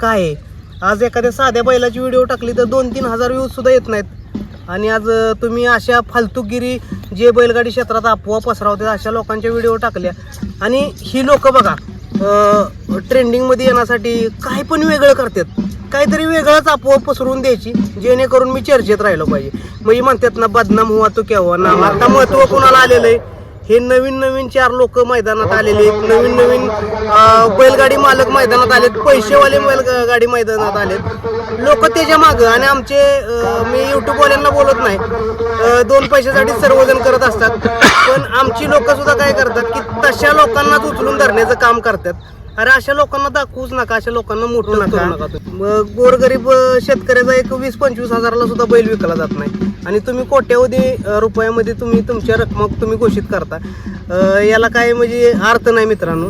काय आहे? आज एखाद्या साध्या बैलाची व्हिडिओ टाकली तर दोन तीन हजार व्ह्यूजसुद्धा येत नाहीत. आणि आज तुम्ही अशा फालतूगिरी जे बैलगाडी क्षेत्रात अफवा पसरावते अशा लोकांच्या व्हिडिओ टाकल्या. आणि ही लोकं बघा ट्रेंडिंगमध्ये येण्यासाठी काय पण वेगळं करतात. काहीतरी वेगळंच अफवा पसरून द्यायची जेणेकरून मी चर्चेत राहिलो पाहिजे. म्हणजे म्हणतात ना बदनाम हुआ तो केव्हा ना आता महत्त्व कोणाला आलेलं आहे? हे नवीन नवीन चार लोक मैदानात आलेले आहेत. नवीन नवीन बैलगाडी मालक मैदानात आलेत. पैसेवाले बैलगाडी मैदानात आलेत. लोक त्याच्या मागं आणि आमचे मी युट्यूबवाल्यांना बोलत नाही. दोन पैशासाठी सर्वजण करत असतात. पण आमची लोक सुद्धा काय करतात की तशा लोकांनाच उचलून धरण्याचं काम करतात. अरे अशा लोकांना दाखवूच नका अशा लोकांना मोठं नका मग गोरगरीब शेतकऱ्याचा एक वीस पंचवीस हजाराला सुद्धा बैल विकला जात नाही. आणि तुम्ही कोट्यावधी रुपयामध्ये तुम्ही तुमच्या रक्कम तुम्ही घोषित करता. अं, याला काय म्हणजे अर्थ नाही मित्रांनो.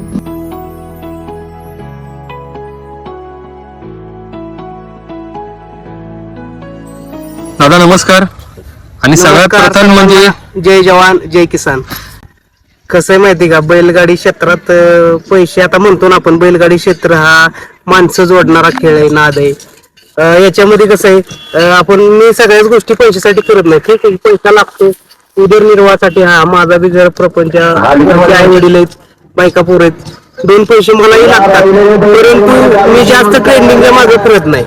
दादा नमस्कार. आणि सगळ्यात नमस्कार प्रथम म्हणजे सर्वांना. जय जवान जय किसान. कसं आहे माहिती का? बैलगाडी क्षेत्रात अं, पैसे आता म्हणतो ना आपण बैलगाडी क्षेत्र हा माणसं जोडणारा खेळ आहे नाद आहे. अं, याच्यामध्ये कसं आहे अं, आपण मी सगळ्याच गोष्टी पैशासाठी करत नाही. ठीक आहे पैसा लागतो. उदरनिर्वाहासाठी हा माझा बी जर प्रपंच आई वडील आहेत बायका पोर आहेत. दोन पैसे मलाही लागतात. परंतु मी जास्त ट्रेंडिंगच्या मागे फिरत नाही.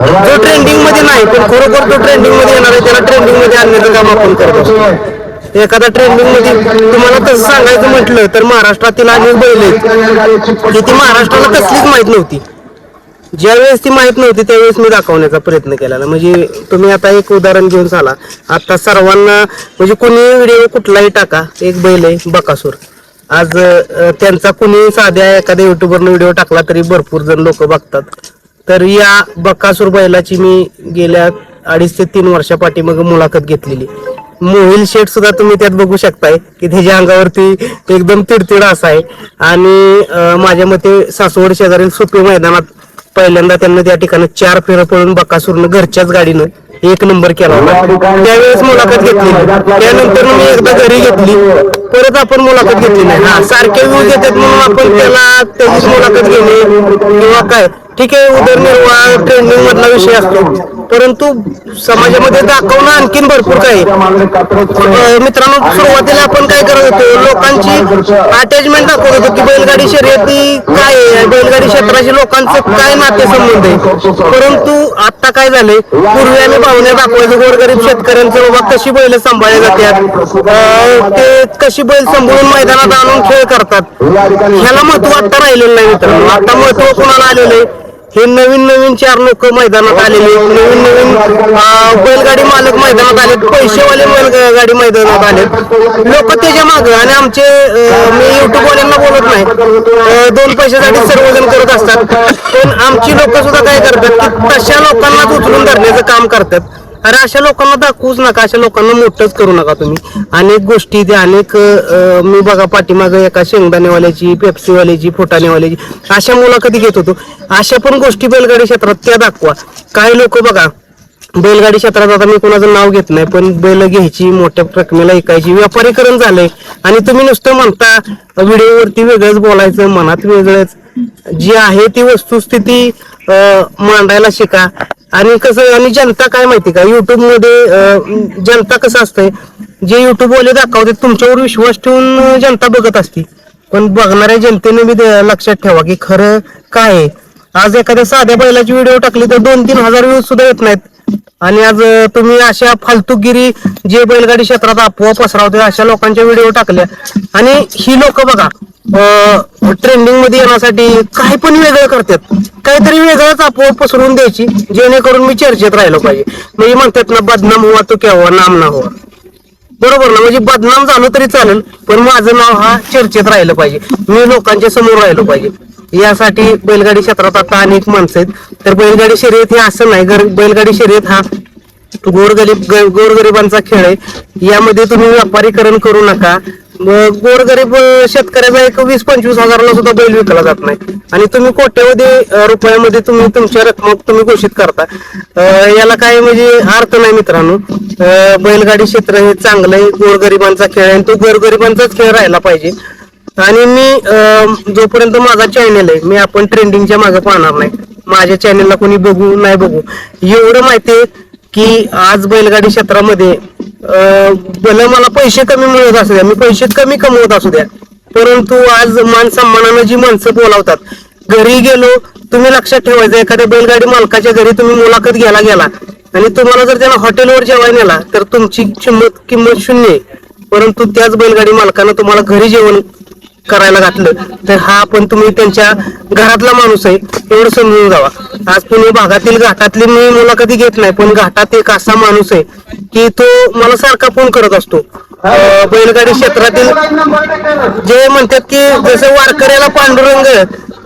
जो ट्रेंडिंगमध्ये नाही पण खरोखर जो ट्रेंडिंगमध्ये येणार आहे त्याला ट्रेंडिंगमध्ये आणण्याचं काम आपण करतो एखादा ट्रेंडिंगमध्ये तुम्हाला तसं सांगायचं म्हटलं तर महाराष्ट्रातील अनेक बैल आहेत. की ती महाराष्ट्राला कसलीच माहीत नव्हती. ज्यावेळेस ती माहीत नव्हती त्यावेळेस मी दाखवण्याचा प्रयत्न केला म्हणजे तुम्ही आता एक उदाहरण घेऊन चाला. आता सर्वांना म्हणजे कोणी व्हिडिओ कुठलाही टाका. एक बैल आहे बकासूर. आज त्यांचा कुणी साध्या एखाद्या युट्यूबवरनं व्हिडिओ टाकला तरी भरपूर जण लोक बघतात. तर या बकासूर बैलाची मी गेल्या अडीच ते तीन वर्षापाठी मग मुलाखत घेतलेली. मोहिल शेड सुद्धा तुम्ही त्यात बघू शकताय की त्याच्या अंगावरती एकदम तिडतिड असा आहे. आणि माझ्या मते सासवड शेजारील सुपे मैदानात पहिल्यांदा त्यांना त्या ठिकाणी चार फेरं पळून बकासूरनं घरच्याच गाडीनं एक नंबर केला होता. त्यावेळेस मुलाखत घेतली त्यानंतर मी एकदा घरी घेतली. परत आपण मुलाखत घेतली नाही. हा सारखे व्ह्यूज येतात म्हणून आपण त्याला त्याचीच मुलाखत घेणे किंवा काय. ठीक आहे उदरनिर्वाह ट्रेंडिंग मधला विषय असतो. परंतु समाजामध्ये दाखवणं आणखीन भरपूर काय आहे. मित्रांनो सुरुवातीला आपण काय करत होतो? लोकांची अटॅचमेंट दाखवत होतो की बैलगाडी शर्यती काय आहे? बैलगाडी क्षेत्राशी लोकांचं काय नातेसंबंध आहे? परंतु आता काय झालंय? पूर्वी आम्ही भावना दाखवायचो गोरगरीब शेतकऱ्यांचं बाबा कशी बैल सांभाळली जातात? अं, ते कशी बैल सांभाळून मैदानात आणून खेळ करतात? ह्याला महत्त्व आता राहिलेलं नाही मित्रांनो. आता महत्त्व कोणाला आलेलं आहे? हे नवीन नवीन चार लोक मैदानात आलेले नवीन नवीन अं, बैलगाडी मालक मैदानात आले पैसेवाले बैलगाडी मैदानात आले लोक त्याच्या मागं आणि आमचे मी युट्यूबवाल्यांना बोलत नाही. दोन पैशासाठी सर्वजण करत असतात. पण आमची लोक सुद्धा काय करतात की तशा लोकांनाच उचलून धरण्याचं काम करतात. अरे अशा लोकांना दाखवूच नका अशा लोकांना मोठंच करू नका तुम्ही. अनेक गोष्टी ते अनेक मी बघा पाठीमागं एका शेंगदाणेवाल्याची पेप्सीवाल्याची फुटाणेवाल्याची अशा मुलाखती घेत होतो. अशा पण गोष्टी बैलगाडी क्षेत्रात त्या दाखवा. काही लोक बघा बैलगाडी क्षेत्रात आता मी कोणाचं नाव घेत नाही पण बैल घ्यायची मोठ्या रकमेला ऐकायची व्यापारीकरण झालंय. आणि तुम्ही नुसतं म्हणता व्हिडिओवरती वेगळंच बोलायचं मनात वेगळंच. जी आहे ती वस्तुस्थिती मांडायला शिका. आणि कसं आणि जनता काय माहिती का? युट्यूबमध्ये जनता कसं असतंय? जे युट्यूब वाले दाखवतात तुमच्यावर विश्वास ठेवून जनता बघत असते. पण बघणाऱ्या जनतेने बी लक्षात ठेवा की खरं काय आहे? आज एखाद्या साध्या बैलाची व्हिडिओ टाकली तर दोन तीन हजार व्ह्यूज सुद्धा येत नाहीत. आणि आज तुम्ही अशा फालतूगिरी जे बैलगाडी क्षेत्रात अफवा पसरावते अशा लोकांच्या व्हिडिओ टाकल्या. आणि ही लोक बघा ट्रेंडिंगमध्ये येण्यासाठी काही पण वेगळं करतात. काहीतरी वेगळंच आपोआप पसरवून द्यायची जेणेकरून मी चर्चेत राहिलो पाहिजे. म्हणजे म्हणतात ना बदनाम हुआ तो केव्हा नाम ना हुवा बरोबर ना? म्हणजे बदनाम झालो तरी चालेल पण माझं नाव हा चर्चेत राहिलं पाहिजे. मी लोकांच्या समोर राहिलो पाहिजे. यासाठी बैलगाडी क्षेत्रात आता अनेक माणसं आहेत. तर बैलगाडी शर्यत हे असं नाही. बैलगाडी शर्यत हा गोरगरीब गोरगरिबांचा खेळ आहे. यामध्ये तुम्ही व्यापारीकरण करू नका. मग गोरगरीब शेतकऱ्याचा एक वीस पंचवीस हजाराला सुद्धा बैल विकला जात नाही. आणि तुम्ही कोट्यावधी रुपयामध्ये तुम्ही तुमच्या रक्कम तुम्ही घोषित करता. याला काय म्हणजे अर्थ नाही मित्रांनो. बैलगाडी क्षेत्र हे चांगलं आहे गोरगरिबांचा खेळ आहे आणि तो गोरगरिबांचाच खेळ राहिला पाहिजे. आणि मी जोपर्यंत माझा चॅनल आहे मी आपण ट्रेंडिंगच्या मागे पाहणार नाही. माझ्या चॅनलला कोणी बघू नाही बघू. एवढं माहितीये की आज बैलगाडी क्षेत्रामध्ये भलं मला पैसे कमी मिळत असू द्या. मी पैसे कमी कमवत असू द्या. परंतु आज मान सन्मानानं जी माणसं बोलावतात घरी गेलो तुम्ही लक्षात ठेवायचं एखाद्या बैलगाडी मालकाच्या घरी तुम्ही मुलाखत घ्यायला गेला आणि तुम्हाला जर त्याला हॉटेलवर जेवायला नेला तर तुमची किंमत किंमत शून्य आहे. परंतु त्याच बैलगाडी मालकानं तुम्हाला घरी जेवण करायला घातलं तर हा आपण तुम्ही त्यांच्या घरातला माणूस आहे एवढं समजून जावा. आज पुणे भागातील घाटातली मी मुलाखती घेत नाही पण घाटात एक असा माणूस आहे की तो मला सारखा फोन करत असतो. बैलगाडी क्षेत्रातील जे म्हणतात की जसं वारकऱ्याला पांडुरंग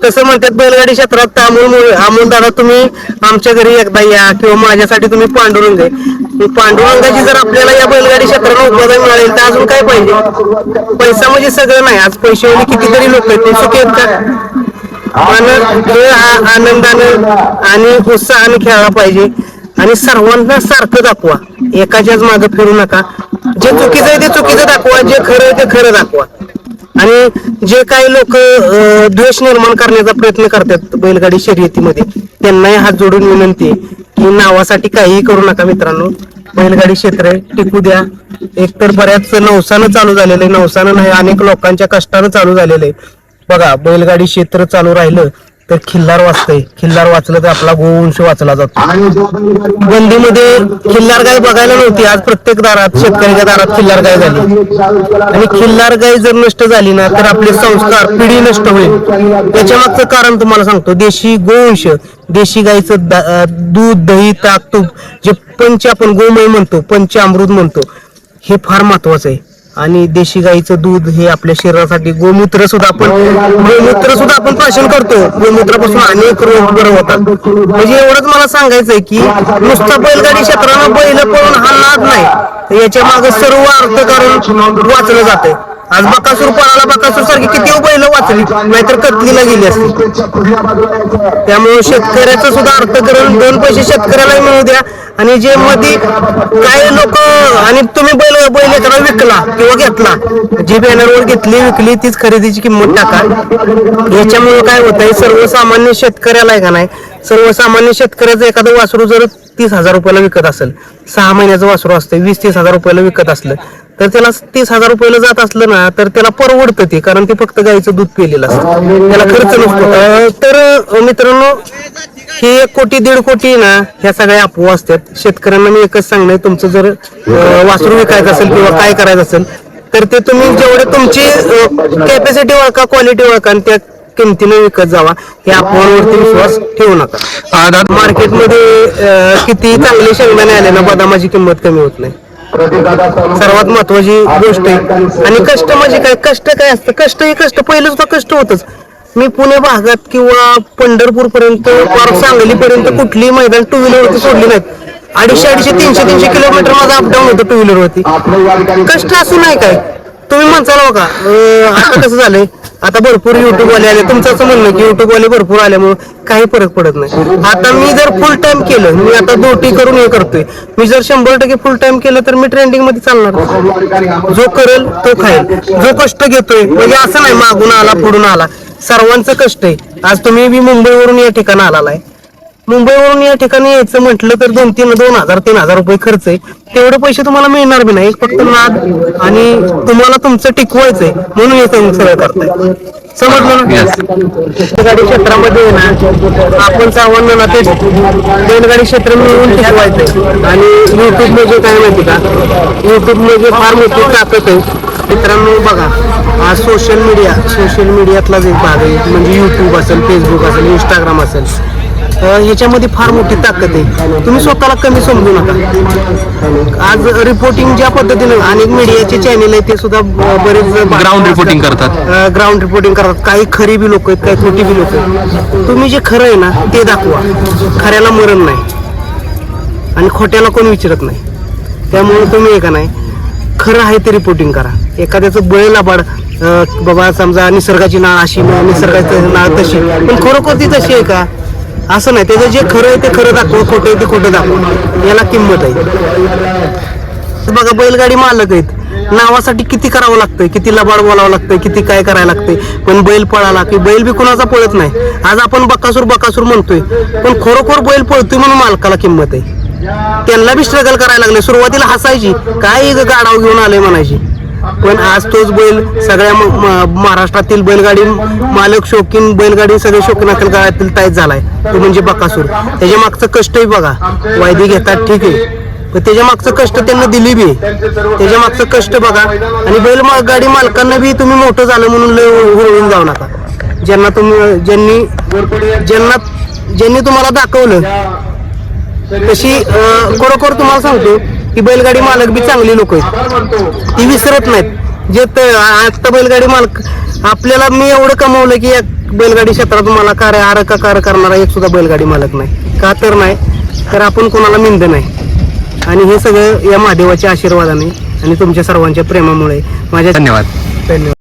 तसं म्हणतात बैलगाडी क्षेत्रात अमोल अमोल दादा तुम्ही आमच्या घरी एकदा या किंवा माझ्यासाठी तुम्ही पांडुरंग आहे. पांडुरंगाची जर आपल्याला या बैलगाडी क्षेत्राला उपदान मिळालेल तर अजून काय पाहिजे? पैसा म्हणजे सगळं नाही. आज पैशावाले कितीतरी लोक आहेत ते सुखी आहेत का पण खेळ आनंदानं आणि उत्साहाने खेळला पाहिजे. आणि सर्वांना सारखं दाखवा. एकाच्याच मागे फिरू नका. जे चुकीचं आहे ते चुकीचं दाखवा. जे खरं आहे ते खरं दाखवा. आणि जे काही लोक द्वेष निर्माण करण्याचा प्रयत्न करतात बैलगाडी शर्यतीमध्ये त्यांनाही हात जोडून विनंती आहे की नावासाठी काहीही करू नका मित्रांनो. बैलगाडी क्षेत्र आहे, टिकू द्या. एकतर बऱ्याच नवसानं चालू झालेलं आहे. नवसानं नाही अनेक लोकांच्या कष्टानं चालू झालेलं आहे. बघा बैलगाडी क्षेत्र चालू राहिलं तर खिल्लार वाचतंय. खिल्लार वाचलं तर आपला गोवंश वाचला जातो. बंदीमध्ये खिल्लार गाय बघायला नव्हती. आज प्रत्येक दारात शेतकऱ्याच्या दारात खिल्लार गाय झाली. आणि खिल्लार गाय जर नष्ट झाली ना तर आपले संस्कार पिढी नष्ट होईल. त्याच्या मागचं कारण तुम्हाला सांगतो. देशी गोवंश देशी गायचं दूध दही ताक तूप जे पंच आपण गोमय म्हणतो पंच अमृत म्हणतो हे फार महत्वाचं आहे. आणि देशी गाईचं दूध हे आपल्या शरीरासाठी गोमूत्र सुद्धा आपण गोमूत्र सुद्धा आपण प्राशन करतो गोमूत्रापासून अनेक रोग बरं होतात. म्हणजे एवढंच मला सांगायचंय की नुसतं बैलगाडी क्षेत्रानं बैल पळून हा नाद नाही. याच्या मागे सर्व अर्थकारण वाचलं जातंय. आज बकासूर पळाला बकासूर सारखी किती बैल वाचली? नाहीतर कतलीला गेली असती. त्यामुळे शेतकऱ्याचं सुद्धा अर्थकरण दोन पैसे शेतकऱ्याला मिळू द्या. आणि जे मध्ये काही लोक आणि तुम्ही बैल बैल एखादा विकला किंवा घेतला जी बॅनरवर घेतली विकली तीच खरेदीची किंमत टाका. याच्यामुळे काय होत आहे सर्वसामान्य शेतकऱ्याला आहे का नाही? सर्वसामान्य शेतकऱ्याचं एखादं वासरू जर तीस हजार रुपयाला विकत असेल सहा महिन्याचं वासरू असतं वीस तीस हजार रुपयाला विकत असलं तर त्याला तीस हजार रुपयाला जात असलं ना तर त्याला परवडतं ते कारण ते फक्त गाईचं दूध पिलेलं असतं. त्याला खर्च नसतो. तर मित्रांनो हे एक कोटी दीड कोटी ना ह्या सगळ्या अफवा असतात. शेतकऱ्यांना मी एकच सांगणार तुमचं जर वासरू विकायचं असेल किंवा काय करायचं असेल तर ते तुम्ही जेवढे तुमची कॅपॅसिटी ओळखा क्वालिटी ओळखा आणि त्या किमतीने विकत जावा. हे अफवांवरती विश्वास ठेवू नका. मार्केटमध्ये किती चांगले शेंगदाणे आले ना बदामाची किंमत कमी होत नाही. सर्वात महत्वाची गोष्ट आहे. आणि कष्ट म्हणजे काय? कष्ट काय असतं? कष्ट हे कष्ट. पहिलं सुद्धा कष्ट होतच. मी पुणे भागात किंवा पंढरपूर पर्यंत सांगली पर्यंत कुठलीही मैदान टू व्हीलर वरती सोडली नाहीत. अडीचशे अडीचशे तीनशे तीनशे किलोमीटर माझा अपडाऊन होतं टू व्हीलर वरती. कष्ट असं नाही काय? तुम्ही म्हणसाल बघा अं, आता कसं झालंय? आता भरपूर युट्यूब वाले आले. तुमचं असं म्हणणं की युट्यूब वाले भरपूर आल्यामुळे काही फरक पडत नाही. आता मी जर फुल टाइम केलं मी आता दोटी करून हे करतोय. मी जर शंभर टक्के फुल टाइम केलं तर मी ट्रेंडिंगमध्ये चालणार जो करेल तो खाईल. जो कष्ट घेतोय म्हणजे असं नाही मागून आला पुढून आला. सर्वांचं कष्ट आहे. आज तुम्ही बी मुंबईवरून या ठिकाणी आलाय मुंबईवरून या ठिकाणी यायचं म्हटलं तर दोन तीन दोन हजार तीन हजार रुपये खर्च आहे. तेवढे पैसे तुम्हाला मिळणार बी नाही. फक्त नाद आणि तुम्हाला तुमचं टिकवायचंय म्हणून हे सगळं करताय. समजलं ना क्षेत्रामध्ये ना आपण सर्वांना ना ते बैलगाडी क्षेत्र मिळवून टिकवायचंय. आणि युट्यूबमध्ये काय माहिती का? युट्यूबमध्ये फार मोठी ताकद आहे. मित्रांनो बघा हा सोशल मीडिया सोशल मीडियातलाच एक भाग आहे. म्हणजे युट्यूब असेल फेसबुक असेल इंस्टाग्राम असेल. अं, याच्यामध्ये फार मोठी ताकद आहे. तुम्ही स्वतःला कमी समजू नका. आज रिपोर्टिंग ज्या पद्धतीने अनेक मीडियाचे चॅनेल आहे ते सुद्धा बरेच Ground reporting करतात. ग्राउंड रिपोर्टिंग करतात. काही खरी बी लोक आहेत काही खोटी बी लोक आहेत. तुम्ही जे खरं आहे ना ते दाखवा. खऱ्याला मरण नाही. आणि खोट्याला कोण विचारत नाही. त्यामुळे तुम्ही हे का नाही खरं आहे ते रिपोर्टिंग करा. एखाद्याचं बळ लाबाड बाबा समजा निसर्गाची नाळ अशी निसर्गाची नाळ तशी. पण खरोखर ती तशी आहे का? असं नाही त्याचं जे खरं आहे ते खरं दाखवा खोटं आहे ते खोटं दाखव. याला किंमत आहे. बघा बैलगाडी मालक आहेत. नावासाठी किती करावं लागतंय किती लबाड बोलावं लागतंय किती काय करायला लागतंय. पण बैल पळाला की बैल बी कुणाचा पळत नाही. आज आपण बकासूर बकासूर म्हणतोय पण खरोखर बैल पळतोय म्हणून मालकाला किंमत आहे. त्यांना बी स्ट्रगल करायला लागले. सुरुवातीला हसायची काय गाडाव घेऊन आले म्हणायची. पण आज तोच बैल सगळ्या महाराष्ट्रातील बैलगाडी मालक शौकीन बैलगाडी सगळे शौकीन असेल गाळ्यातील ताईत झालाय. तो म्हणजे बकासूर. त्याच्या मागचं कष्टही बघा. वायदी घेतात ठीक आहे. पण त्याच्या मागचं कष्ट त्यांना दिली बी. त्याच्या मागचं कष्ट बघा. आणि बैल गाडी मालकांना बी तुम्ही मोठं झालं म्हणून लय होऊन जाऊ नका. ज्यांना तुम्ही ज्यांनी ज्यांना ज्यांनी तुम्हाला दाखवलं. तशी खरोखर तुम्हाला सांगतो की बैलगाडी मालक बी चांगली लोक आहेत. ती विसरत नाहीत. जे त- आता बैलगाडी मालक आपल्याला मी एवढं कमवलं की एक बैलगाडी क्षेत्रात मला कार्य आर का कार्य करणारा एक सुद्धा बैलगाडी मालक नाही. का तर नाही तर आपण कोणाला मिंद नाही. आणि हे सगळं या महादेवाच्या आशीर्वादाने आणि तुमच्या सर्वांच्या प्रेमामुळे माझ्या धन्यवाद. धन्यवाद.